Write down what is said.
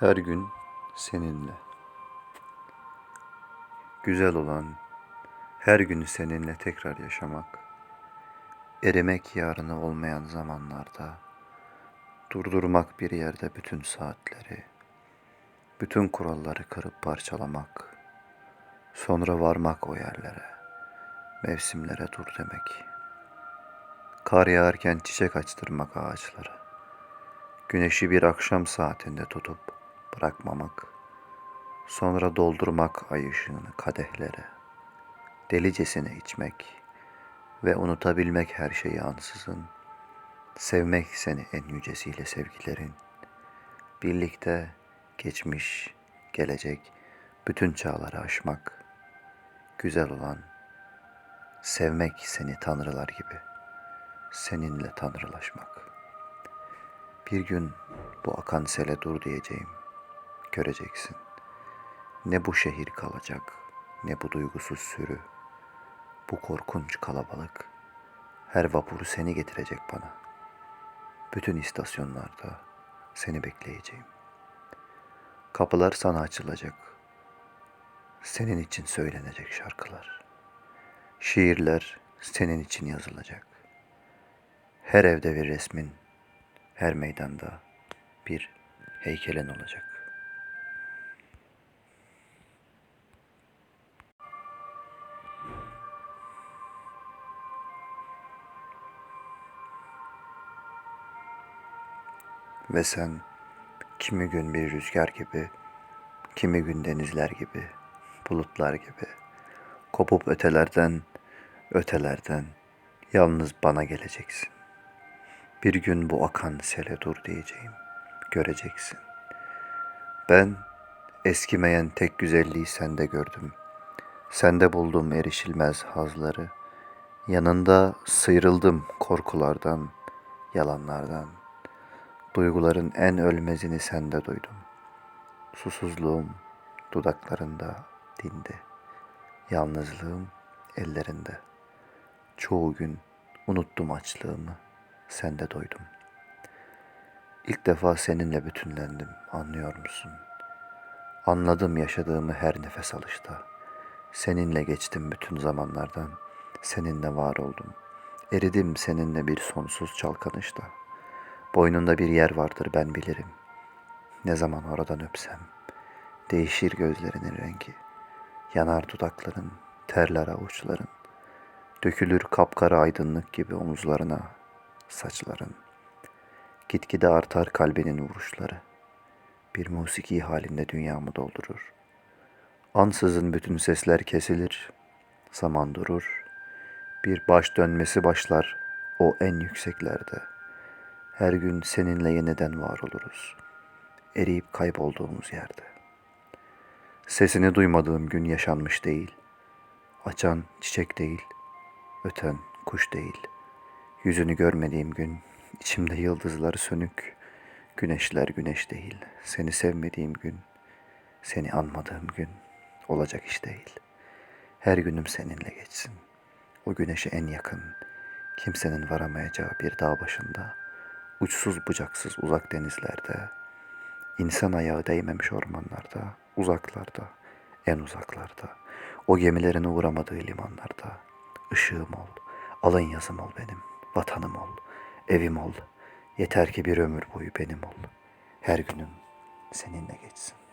Her gün seninle. Güzel olan her günü seninle tekrar yaşamak. Erimek yarını olmayan zamanlarda durdurmak bir yerde bütün saatleri, bütün kuralları kırıp parçalamak, sonra varmak o yerlere, mevsimlere dur demek. Kar yağarken çiçek açtırmak ağaçlara, güneşi bir akşam saatinde tutup bırakmamak, sonra doldurmak ay ışığını kadehlere, delicesine içmek ve unutabilmek her şeyi ansızın, sevmek seni en yücesiyle sevgilerin, birlikte geçmiş, gelecek, bütün çağları aşmak, güzel olan, sevmek seni tanrılar gibi, seninle tanrılaşmak. Bir gün bu akan sele dur diyeceğim, göreceksin. Ne bu şehir kalacak, ne bu duygusuz sürü, bu korkunç kalabalık. Her vapur seni getirecek bana. Bütün istasyonlarda seni bekleyeceğim. Kapılar sana açılacak. Senin için söylenecek şarkılar. Şiirler senin için yazılacak. Her evde bir resmin, her meydanda bir heykelin olacak. Ve sen kimi gün bir rüzgar gibi, kimi gün denizler gibi, bulutlar gibi, kopup ötelerden, ötelerden yalnız bana geleceksin. Bir gün bu akan sele dur diyeceğim, göreceksin. Ben eskimeyen tek güzelliği sende gördüm. Sende buldum erişilmez hazları. Yanında sıyrıldım korkulardan, yalanlardan. Duyguların en ölmezini sende duydum. Susuzluğum dudaklarında dindi. Yalnızlığım ellerinde. Çoğu gün unuttum açlığımı, sende doydum. İlk defa seninle bütünlendim, anlıyor musun? Anladım yaşadığımı her nefes alışta. Seninle geçtim bütün zamanlardan, seninle var oldum. Eridim seninle bir sonsuz çalkanışta. Boynunda bir yer vardır ben bilirim. Ne zaman oradan öpsem, değişir gözlerinin rengi. Yanar dudakların, terler avuçların. Dökülür kapkara aydınlık gibi omuzlarına, saçların. Gitgide artar kalbinin vuruşları. Bir musiki halinde dünyamı doldurur. Ansızın bütün sesler kesilir, zaman durur. Bir baş dönmesi başlar o en yükseklerde. Her gün seninle yeniden var oluruz. Eriyip kaybolduğumuz yerde. Sesini duymadığım gün yaşanmış değil. Açan çiçek değil, öten kuş değil. Yüzünü görmediğim gün, içimde yıldızları sönük. Güneşler güneş değil. Seni sevmediğim gün, seni anmadığım gün olacak iş değil. Her günüm seninle geçsin. O güneşe en yakın, kimsenin varamayacağı bir dağ başında, uçsuz bucaksız uzak denizlerde, insan ayağı değmemiş ormanlarda, uzaklarda, en uzaklarda, o gemilerin uğramadığı limanlarda, ışığım ol, alın yazım ol benim, vatanım ol, evim ol, yeter ki bir ömür boyu benim ol. Her günüm seninle geçsin.